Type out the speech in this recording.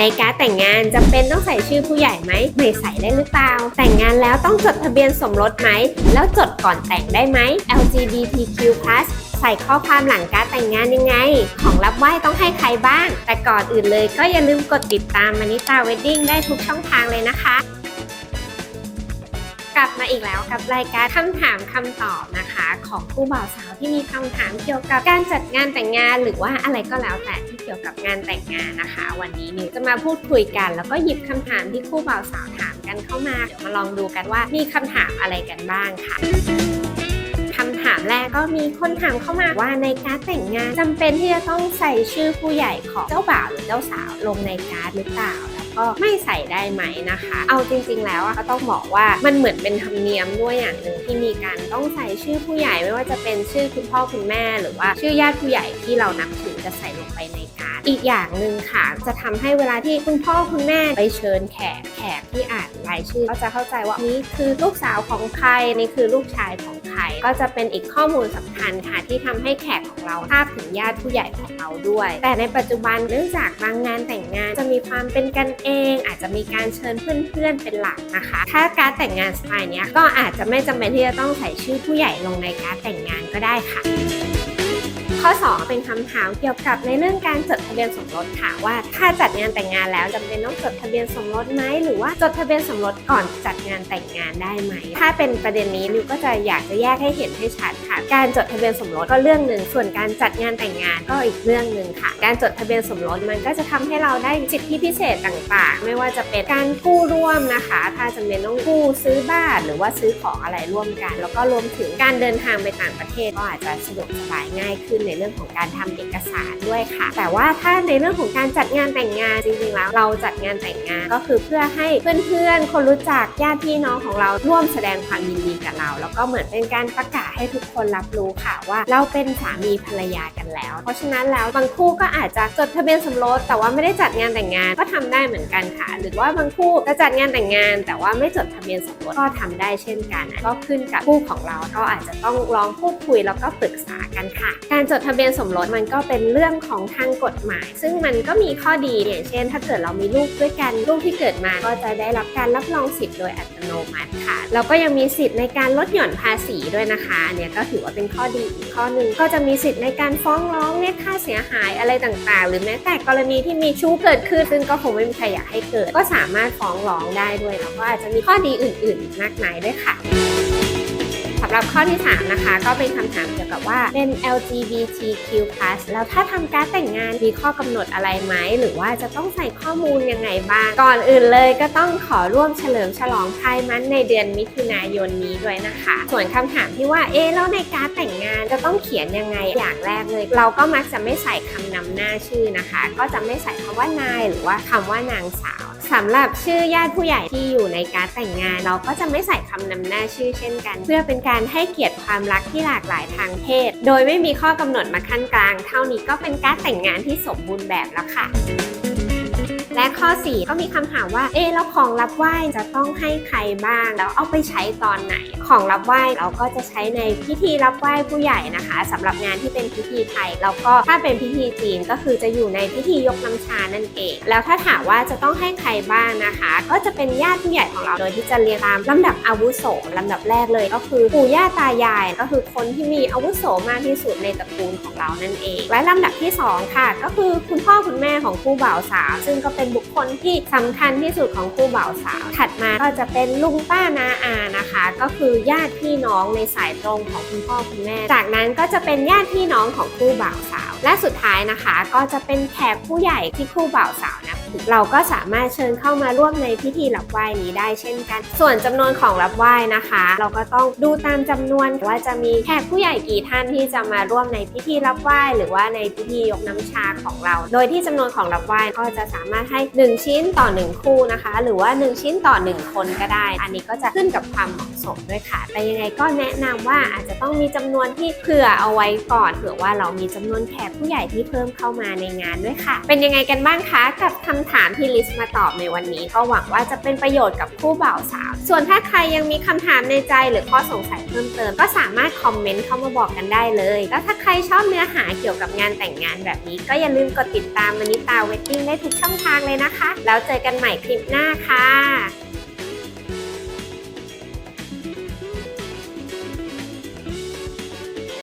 ในการดแต่งงานจะเป็นต้องใส่ชื่อผู้ใหญ่ไหมไม่ใส่ได้หรือเปล่า แต่งงานแล้วต้องจดทะเบียนสมรสไหม แล้วจดก่อนแต่งได้ไหม LGBTQ+ ใส่ข้อความหลังการแต่งงานยังไง ของรับไหว้ต้องให้ใครบ้าง แต่ก่อนอื่นเลยก็อย่าลืมกดติดตามมานิตาเวดดิ้งได้ทุกช่องทางเลยนะคะ ลับมาอีกแล้วกับรายการคำถามคำตอบนะคะ ของคู่บ่าวสาวที่มีคำถามเกี่ยวกับการจัดงานแต่งงานหรือว่าอะไรก็แล้วแต่ที่เกี่ยวกับงานแต่งงานนะคะ วันนี้นิวจะมาพูดคุยกัน แล้วก็หยิบคำถามที่คู่บ่าวสาวถามกันเข้ามาเดี๋ยวมาลองดูกันว่ามีคำถามอะไรกันบ้างค่ะคำถามแรกก็มีคนถามเข้ามาว่าในการแต่งงานจำเป็นที่จะต้องใส่ชื่อผู้ใหญ่ของเจ้าบ่าวหรือเจ้าสาวลงในการ์ดหรือเปล่า ก็ไม่ใส่ได้ไหมนะคะ เอาจริง ๆ แล้วก็ต้องบอกว่ามันเหมือนเป็นธรรมเนียมด้วยอย่างหนึ่งที่มีการต้องใส่ชื่อผู้ใหญ่ไม่ว่าจะเป็นชื่อคุณพ่อคุณแม่ หรือว่าชื่อญาติผู้ใหญ่ที่เรานับถือจะใส่ลงไปในการ์ดอีกอย่างหนึ่งค่ะ จะทำให้เวลาที่คุณพ่อคุณแม่ไปเชิญแขกแขกที่อ่านรายชื่อ ก็จะเข้าใจว่านี่คือลูกสาวของใครนี่คือลูกชายของใครก็จะเป็นอีกข้อมูลสำคัญค่ะ ที่ทำให้แขกของเราทราบถึงญาติผู้ใหญ่ของเราด้วย แต่ในปัจจุบันเนื่องจากบางงานแต่งงานจะมีความเป็นกันเอง อาจจะมีการเชิญเพื่อนๆเป็นหลักนะคะ ถ้าการแต่งงานสไตล์นี้ก็อาจจะไม่จำเป็นที่จะต้องใส่ชื่อผู้ใหญ่ลงในการแต่งงานก็ได้ค่ะ ข้อ 2 เป็นคำถามเกี่ยวกับในเรื่องการจดทะเบียนสมรสค่ะว่า ถ้าจัดงานแต่งงานแล้วจำเป็นต้องจดทะเบียนสมรสไหมหรือว่าจดทะเบียนสมรสก่อนจัดงานแต่งงานได้ไหม ถ้าเป็นประเด็นนี้นิวก็จะอยากจะแยกให้เห็นให้ชัดค่ะ การจดทะเบียนสมรสก็เรื่องหนึ่งส่วนการจัดงานแต่งงานก็อีกเรื่องหนึ่งค่ะ การจดทะเบียนสมรสมันก็จะทำให้เราได้สิทธิพิเศษต่างๆ ไม่ว่าจะเป็นการกู้ร่วมนะคะ ถ้าจำเป็นต้องกู้ซื้อบ้านหรือว่าซื้อของอะไรร่วมกัน แล้วก็รวมถึงการเดินทางไปต่างประเทศก็อาจจะสะดวกสบายง่ายขึ้นในในเรื่องของการทำเอกสารด้วยค่ะ แต่ว่าถ้าในเรื่องของการจัดงานแต่งงานจริงๆแล้ว เราจัดงานแต่งงานก็คือเพื่อให้เพื่อนๆ คนรู้จักญาติพี่น้องของเราร่วมแสดงความยินดีกับเรา แล้วก็เหมือนเป็นการประกาศให้ทุกคนรับรู้ค่ะว่าเราเป็นสามีภรรยากันแล้ว เพราะฉะนั้นแล้วบางคู่ก็อาจจะจดทะเบียนสมรสแต่ว่าไม่ได้จัดงานแต่งงานก็ทำได้เหมือนกันค่ะ หรือว่าบางคู่จะจัดงานแต่งงาน แต่ว่าไม่จดทะเบียนสมรสก็ทำได้เช่นกัน ก็ขึ้นกับคู่ของเราก็อาจจะต้องลองพูดคุยแล้วก็ปรึกษากันค่ะ การจดดทะเบียนสมรสมันก็เป็นเรื่องของทางกฎหมาย ซึ่งมันก็มีข้อดีอย่างเช่น ถ้าเกิดเรามีลูกด้วยกันลูกที่เกิดมาก็จะได้รับการรับรองสิทธิ์โดยอัตโนมัติค่ะแล้วก็ยังมีสิทธิ์ในการลดหย่อนภาษีด้วยนะคะอันเนี่ยก็ถือว่าเป็นข้อดีอีกข้อหนึ่งก็จะมีสิทธิ์ในการฟ้องร้องเรียกค่าเสียหายอะไรต่างๆ หรือแม้แต่กรณีที่มีชู้เกิดขึ้นซึ่งก็คงไม่มีใครอยากให้เกิด ก็สามารถฟ้องร้องได้ด้วยแล้วก็อาจจะมีข้อดีอื่นๆอีกมากมายด้วยค่ะำหรับข้อที่ 3 นะคะ ก็เป็นคำถามเกี่ยวกับว่าเป็น LGBTQ+ แล้วถ้าทำการแต่งงานมีข้อกำหนดอะไรไหม หรือว่าจะต้องใส่ข้อมูลยังไงบ้าง ก่อนอื่นเลยก็ต้องขอร่วมเฉลิมฉลองไทยมันในเดือนมิถุนายนนี้ด้วยนะคะ ส่วนคำถามที่ว่าเอ๊แล้วในการแต่งงานจะต้องเขียนยังไงอย่างแรกเลย เราก็มักจะไม่ใส่คำนำหน้าชื่อนะคะ ก็จะไม่ใส่คำว่านายหรือว่าคำว่านางสาวสำหรับชื่อญาติผู้ใหญ่ที่อยู่ในการแต่งงาน เราก็จะไม่ใส่คำนำหน้าชื่อเช่นกัน เพื่อเป็นการให้เกียรติความรักที่หลากหลายทางเพศ โดยไม่มีข้อกำหนดมาขั้นกลาง เท่านี้ก็เป็นการแต่งงานที่สมบูรณ์แบบแล้วค่ะ และข้อ 4 ก็มีคำถามว่า เอ๊แล้วของรับไหว้จะต้องให้ใครบ้าง แล้วเอาไปใช้ตอนไหน ของรับไหว้เราก็จะใช้ในพิธีรับไหว้ผู้ใหญ่นะคะสำหรับงานที่เป็นพิธีไทย แล้วก็ถ้าเป็นพิธีจีนก็คือจะอยู่ในพิธียกน้ำชานั่นเอง แล้วถ้าถามว่าจะต้องให้ใครบ้างนะคะ ก็จะเป็นญาติผู้ใหญ่ของเราโดยที่จะเรียงตามลำดับอาวุโสลำดับแรกเลย ก็คือปู่ย่าตายายก็คือคนที่มีอาวุโสมากที่สุดในตระกูลของเรานั่นเอง และลำดับที่สองค่ะ ก็คือคุณพ่อคุณแม่ของคู่บ่าวสาว ซึ่งก็เป็นบุคคลที่สำคัญที่สุดของคู่บ่าวสาว ถัดมาก็จะเป็นลุงป้านาอานะคะ ก็คือญาติพี่น้องในสายตรงของคุณพ่อคุณแม่ จากนั้นก็จะเป็นญาติพี่น้องของคู่บ่าวสาว และสุดท้ายนะคะ ก็จะเป็นแขกผู้ใหญ่ที่คู่บ่าวสาวนะ เราก็สามารถเชิญเข้ามาร่วมในพิธีรับไหว้นี้ได้เช่นกัน ส่วนจำนวนของรับไหว้นะคะ เราก็ต้องดูตามจำนวนว่าจะมีแขกผู้ใหญ่กี่ท่านที่จะมาร่วมในพิธีรับไหว้ หรือว่าในพิธียกน้ำชาของเรา โดยที่จำนวนของรับไหว้ก็จะสามารถให้ 1 ชิ้นต่อ 1 คู่นะคะ หรือว่า 1 ชิ้นต่อ 1 คนก็ได้ อันนี้ก็จะขึ้นกับความเหมาะสมด้วยค่ะ แต่ยังไงก็แนะนำว่าอาจจะต้องมีจำนวนที่เผื่อเอาไว้ก่อนเผื่อว่าเรามีจำนวนแขกผู้ใหญ่ที่เพิ่มเข้ามาในงานด้วยค่ะ เป็นยังไงกันบ้างคะกับคำถามที่ลิสต์มาตอบในวันนี้ ก็หวังว่าจะเป็นประโยชน์กับคู่บ่าวสาว ส่วนถ้าใครยังมีคำถามในใจหรือข้อสงสัยเพิ่มเติม ก็สามารถคอมเมนต์เข้ามาบอกกันได้เลย แล้วถ้าใครชอบเนื้อหาเกี่ยวกับงานแต่งงานแบบนี้ ก็อย่าลืมกดติดตามมนิตาเวดดิ้งได้ทุกช่องทางเลยนะคะ แล้วเจอกันใหม่คลิปหน้าค่ะ